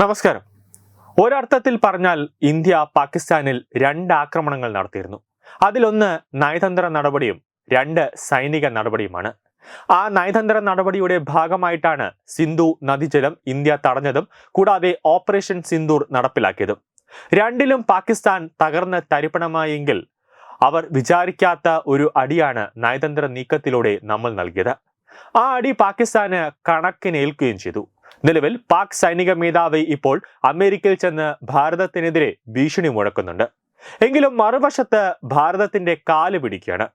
നമസ്കാരം. ഒരർത്ഥത്തിൽ പറഞ്ഞാൽ ഇന്ത്യ പാകിസ്ഥാനിൽ രണ്ട് ആക്രമണങ്ങൾ നടത്തിയിരുന്നു. അതിലൊന്ന് നയതന്ത്ര നടപടിയും രണ്ട് സൈനിക നടപടിയുമാണ്. ആ നയതന്ത്ര നടപടിയുടെ ഭാഗമായിട്ടാണ് സിന്ധു നദീജലം ഇന്ത്യ തടഞ്ഞതും കൂടാതെ ഓപ്പറേഷൻ സിന്ദൂർ നടപ്പിലാക്കിയതും. രണ്ടിലും പാകിസ്ഥാൻ തകർന്ന് തരിപ്പണമായെങ്കിൽ അവർ വിചാരിക്കാത്ത ഒരു അടിയാണ് നയതന്ത്ര നീക്കത്തിലൂടെ നമ്മൾ നൽകിയത്. ആ അടി പാകിസ്ഥാന് കണക്കിനേൽക്കുകയും ചെയ്തു. നിലവിൽ പാക് സൈനിക മേധാവി ഇപ്പോൾ അമേരിക്കയിൽ ചെന്ന് ഭാരതത്തിനെതിരെ ഭീഷണി മുഴക്കുന്നുണ്ട്. എങ്കിലും മറുവശത്ത് ഭാരതത്തിന്റെ കാൽ പിടിക്കുകയാണ്.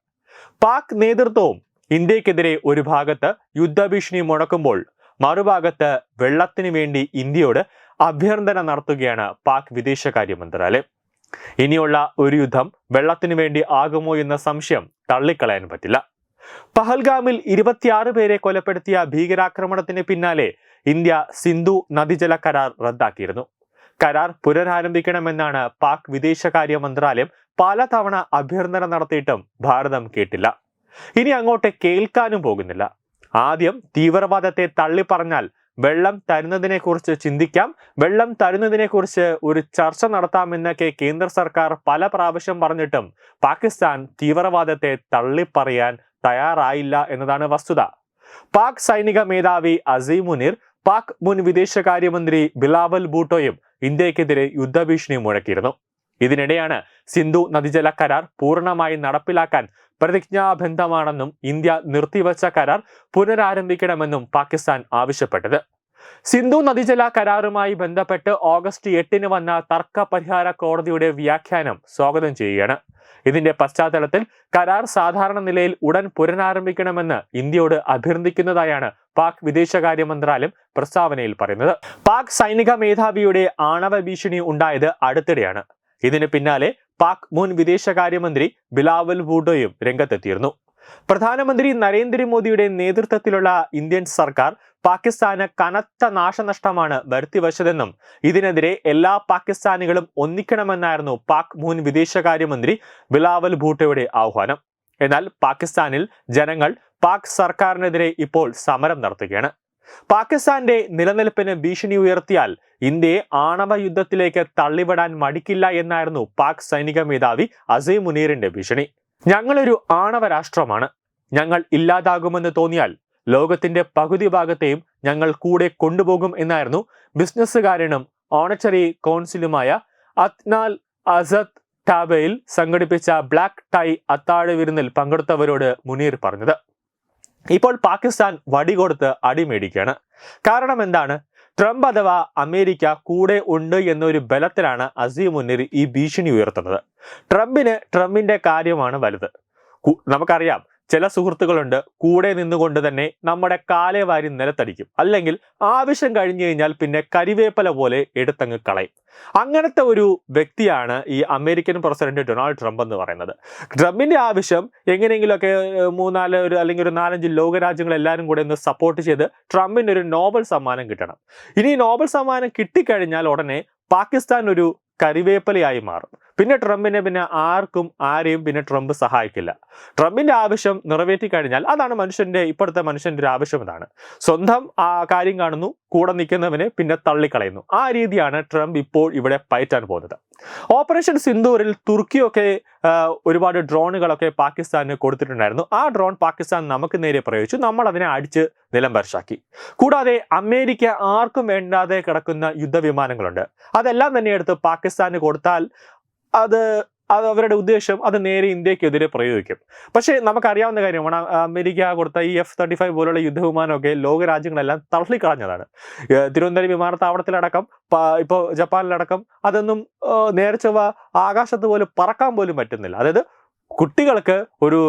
പാക് നേതൃത്വവും ഇന്ത്യക്കെതിരെ ഒരു ഭാഗത്ത് യുദ്ധഭീഷണി മുടക്കുമ്പോൾ മറുഭാഗത്ത് വെള്ളത്തിനു വേണ്ടി ഇന്ത്യയോട് അഭ്യർത്ഥന നടത്തുകയാണ് പാക് വിദേശകാര്യ മന്ത്രാലയം. ഇനിയുള്ള ഒരു യുദ്ധം വെള്ളത്തിനു വേണ്ടി ആകുമോ എന്ന സംശയം തള്ളിക്കളയാൻ പറ്റില്ല. പഹൽഗാമിൽ ഇരുപത്തിയാറ് പേരെ കൊലപ്പെടുത്തിയ ഭീകരാക്രമണത്തിന് പിന്നാലെ ഇന്ത്യ സിന്ധു നദീജല കരാർ റദ്ദാക്കിയിരുന്നു. കരാർ പുനരാരംഭിക്കണമെന്നാണ് പാക് വിദേശകാര്യ മന്ത്രാലയം പലതവണ അഭ്യർത്ഥന നടത്തിയിട്ടും ഭാരതം കേട്ടില്ല. ഇനി അങ്ങോട്ട് കേൾക്കാനും പോകുന്നില്ല. ആദ്യം തീവ്രവാദത്തെ തള്ളിപ്പറഞ്ഞാൽ വെള്ളം തരുന്നതിനെക്കുറിച്ച് ചിന്തിക്കാം. വെള്ളം തരുന്നതിനെക്കുറിച്ച് ഒരു ചർച്ച നടത്താമെന്നൊക്കെ കേന്ദ്ര സർക്കാർ പല പ്രാവശ്യം പറഞ്ഞിട്ടും പാകിസ്ഥാൻ തീവ്രവാദത്തെ തള്ളിപ്പറയാൻ തയ്യാറായില്ല എന്നതാണ് വസ്തുത. പാക് സൈനിക മേധാവി അസീം മുനീർ പാക് മുൻ വിദേശകാര്യമന്ത്രി ബിലാവൽ ഭൂട്ടോയും ഇന്ത്യക്കെതിരെ യുദ്ധഭീഷണി മുഴക്കിയിരുന്നു. ഇതിനിടെയാണ് സിന്ധു നദീജല കരാർ പൂർണമായി നടപ്പിലാക്കാൻ പ്രതിജ്ഞാബന്ധമാണെന്നും ഇന്ത്യ നിർത്തിവച്ച കരാർ പുനരാരംഭിക്കണമെന്നും പാകിസ്ഥാൻ ആവശ്യപ്പെട്ടത്. സിന്ധു നദീജല കരാറുമായി ബന്ധപ്പെട്ട് ഓഗസ്റ്റ് എട്ടിന് വന്ന തർക്ക പരിഹാര കോടതിയുടെ വ്യാഖ്യാനം സ്വാഗതം ചെയ്യുകയാണ്. ഇതിന്റെ പശ്ചാത്തലത്തിൽ കരാർ സാധാരണ നിലയിൽ ഉടൻ പുനരാരംഭിക്കണമെന്ന് ഇന്ത്യയോട് അഭ്യർത്ഥിക്കുന്നതായാണ് പാക് വിദേശകാര്യ മന്ത്രാലയം പ്രസ്താവനയിൽ പറയുന്നത്. പാക് സൈനിക മേധാവിയുടെ ആണവ ഭീഷണി ഉണ്ടായത് അടുത്തിടെയാണ്. ഇതിന് പിന്നാലെ പാക് മുൻ വിദേശകാര്യമന്ത്രി ബിലാവൽ ബൂഡോയും രംഗത്തെത്തിയിരുന്നു. പ്രധാനമന്ത്രി നരേന്ദ്രമോദിയുടെ നേതൃത്വത്തിലുള്ള ഇന്ത്യൻ സർക്കാർ പാകിസ്ഥാന് കനത്ത നാശനഷ്ടമാണ് വരുത്തിവച്ചതെന്നും ഇതിനെതിരെ എല്ലാ പാകിസ്ഥാനികളും ഒന്നിക്കണമെന്നായിരുന്നു പാക് മുൻ വിദേശകാര്യമന്ത്രി ബിലാവൽ ഭൂട്ടോയുടെ ആഹ്വാനം. എന്നാൽ പാകിസ്ഥാനിൽ ജനങ്ങൾ പാക് സർക്കാരിനെതിരെ ഇപ്പോൾ സമരം നടത്തുകയാണ്. പാകിസ്ഥാന്റെ നിലനിൽപ്പിന് ഭീഷണി ഉയർത്തിയാൽ ഇന്ത്യയെ ആണവ യുദ്ധത്തിലേക്ക് തള്ളിവിടാൻ മടിക്കില്ല എന്നായിരുന്നു പാക് സൈനിക മേധാവി അസീം മുനീറിന്റെ ഭീഷണി. ഞങ്ങളൊരു ആണവ രാഷ്ട്രമാണ്. ഞങ്ങൾ ഇല്ലാതാകുമെന്ന് തോന്നിയാൽ ലോകത്തിന്റെ പകുതി ഭാഗത്തെയും ഞങ്ങൾ കൂടെ കൊണ്ടുപോകും എന്നായിരുന്നു ബിസിനസ്സുകാരനും ഓണച്ചറി കൗൺസിലുമായ അത്നാൽ അസദ് ടാബയിൽ സംഘടിപ്പിച്ച ബ്ലാക്ക് ടൈ അത്താഴ വിരുന്നിൽ പങ്കെടുത്തവരോട് മുനീർ പറഞ്ഞത്. ഇപ്പോൾ പാകിസ്ഥാൻ വടികൊടുത്ത് അടിമേടിക്കുകയാണ്. കാരണം എന്താണ്? ട്രംപ് അഥവാ അമേരിക്ക കൂടെ ഉണ്ട് എന്നൊരു ബലത്തിലാണ് അസീം മുന്നിൽ ഈ ഭീഷണി ഉയർത്തുന്നത്. ട്രംപിന് ട്രംപിന്റെ കാര്യമാണ് വലുത്. നമുക്കറിയാം ചില സുഹൃത്തുക്കളുണ്ട് കൂടെ നിന്നുകൊണ്ട് തന്നെ നമ്മുടെ കാലെ വാരി നിലത്തടിക്കും. അല്ലെങ്കിൽ ആവശ്യം കഴിഞ്ഞു കഴിഞ്ഞാൽ പിന്നെ കരിവേപ്പല പോലെ എടുത്തങ്ങ് കളയും. അങ്ങനത്തെ ഒരു വ്യക്തിയാണ് ഈ അമേരിക്കൻ പ്രസിഡന്റ് ഡൊണാൾഡ് ട്രംപ് എന്ന് പറയുന്നത്. ട്രംപിന്റെ ആവശ്യം എങ്ങനെയെങ്കിലുമൊക്കെ മൂന്നാൽ ഒരു അല്ലെങ്കിൽ ഒരു നാലഞ്ച് ലോകരാജ്യങ്ങൾ എല്ലാവരും കൂടെ ഒന്ന് സപ്പോർട്ട് ചെയ്ത് ട്രംപിന് ഒരു നോബൽ സമ്മാനം കിട്ടണം. ഇനി നോബൽ സമ്മാനം കിട്ടിക്കഴിഞ്ഞാൽ ഉടനെ പാകിസ്ഥാൻ ഒരു കരിവേപ്പലയായി മാറും. പിന്നെ ട്രംപിനെ പിന്നെ ആർക്കും ആരെയും പിന്നെ ട്രംപ് സഹായിക്കില്ല. ട്രംപിന്റെ ആവശ്യം നിറവേറ്റി കഴിഞ്ഞാൽ അതാണ് മനുഷ്യന്റെ ഇപ്പോഴത്തെ മനുഷ്യന്റെ ഒരു ആവശ്യം ഇതാണ് സ്വന്തം ആ കാര്യം കാണുന്നു കൂടെ നിൽക്കുന്നവനെ പിന്നെ തള്ളിക്കളയുന്നു. ആ രീതിയാണ് ട്രംപ് ഇപ്പോൾ ഇവിടെ പയറ്റാൻ പോകുന്നത്. ഓപ്പറേഷൻ സിന്ദൂരിൽ തുർക്കിയൊക്കെ ഒരുപാട് ഡ്രോണുകളൊക്കെ പാകിസ്ഥാന് കൊടുത്തിട്ടുണ്ടായിരുന്നു. ആ ഡ്രോൺ പാകിസ്ഥാൻ നമുക്ക് നേരെ പ്രയോഗിച്ചു. നമ്മൾ അതിനെ അടിച്ച് നിലം നിലംപരിശാക്കി. കൂടാതെ അമേരിക്ക ആർക്കും വേണ്ടാതെ കിടക്കുന്ന യുദ്ധവിമാനങ്ങളുണ്ട്. അതെല്ലാം തന്നെ എടുത്ത് പാകിസ്ഥാന് കൊടുത്താൽ അത് അത് അവരുടെ ഉദ്ദേശം അത് നേരെ ഇന്ത്യക്കെതിരെ പ്രയോഗിക്കും. പക്ഷേ നമുക്കറിയാവുന്ന കാര്യമാണ് അമേരിക്ക കൊടുത്ത ഈ എഫ് തേർട്ടി ഫൈവ് പോലുള്ള യുദ്ധവിമാനമൊക്കെ ലോകരാജ്യങ്ങളെല്ലാം തള്ളിക്കളഞ്ഞതാണ്. തിരുവനന്തപുരം വിമാനത്താവളത്തിലടക്കം ഇപ്പോൾ ജപ്പാനിലടക്കം അതൊന്നും ചൊവ്വ ആകാശത്ത് പോലും പറക്കാൻ പോലും പറ്റുന്നില്ല. അതായത് കുട്ടികൾക്ക് ഒരു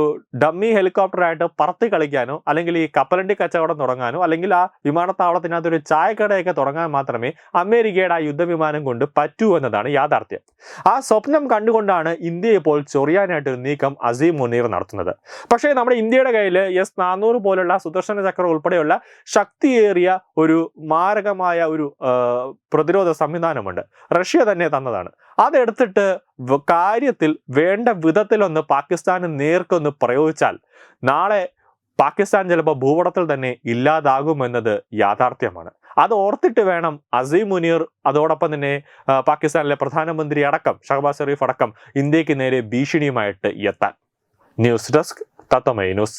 ഡമ്മി ഹെലികോപ്റ്ററായിട്ട് പറത്തി കളിക്കാനോ അല്ലെങ്കിൽ ഈ കപ്പലണ്ടി കച്ചവടം തുടങ്ങാനോ അല്ലെങ്കിൽ ആ വിമാനത്താവളത്തിനകത്ത് ഒരു ചായക്കടയൊക്കെ തുടങ്ങാൻ മാത്രമേ അമേരിക്കയുടെ ആ യുദ്ധവിമാനം കൊണ്ട് പറ്റൂ എന്നതാണ് യാഥാർത്ഥ്യം. ആ സ്വപ്നം കണ്ടുകൊണ്ടാണ് ഇന്ത്യയെ ഇപ്പോൾ ചൊറിയാനായിട്ട് ഒരു നീക്കം അസീം മുനീർ നടത്തുന്നത്. പക്ഷേ നമ്മുടെ ഇന്ത്യയുടെ കയ്യിൽ എസ് നാനൂറ് പോലുള്ള സുദർശന ചക്രം ഉൾപ്പെടെയുള്ള ശക്തിയേറിയ ഒരു മാരകമായ ഒരു പ്രതിരോധ സംവിധാനമുണ്ട്. റഷ്യ തന്നെ തന്നതാണ്. അതെടുത്തിട്ട് കാര്യത്തിൽ വേണ്ട വിധത്തിലൊന്ന് പാകിസ്ഥാന് നേർക്കൊന്ന് പ്രയോഗിച്ചാൽ നാളെ പാകിസ്ഥാൻ ചിലപ്പോൾ ഭൂപടത്തിൽ തന്നെ ഇല്ലാതാകുമെന്നത് യാഥാർത്ഥ്യമാണ്. അത് ഓർത്തിട്ട് വേണം അസീം മുനീർ അതോടൊപ്പം തന്നെ പാകിസ്ഥാനിലെ പ്രധാനമന്ത്രി അടക്കം ഷഹബാസ് ഷെറീഫ് അടക്കം ഇന്ത്യയ്ക്ക് നേരെ ഭീഷണിയുമായിട്ട് എത്താൻ. ന്യൂസ് ഡെസ്ക് തത്തമൈ ന്യൂസ്.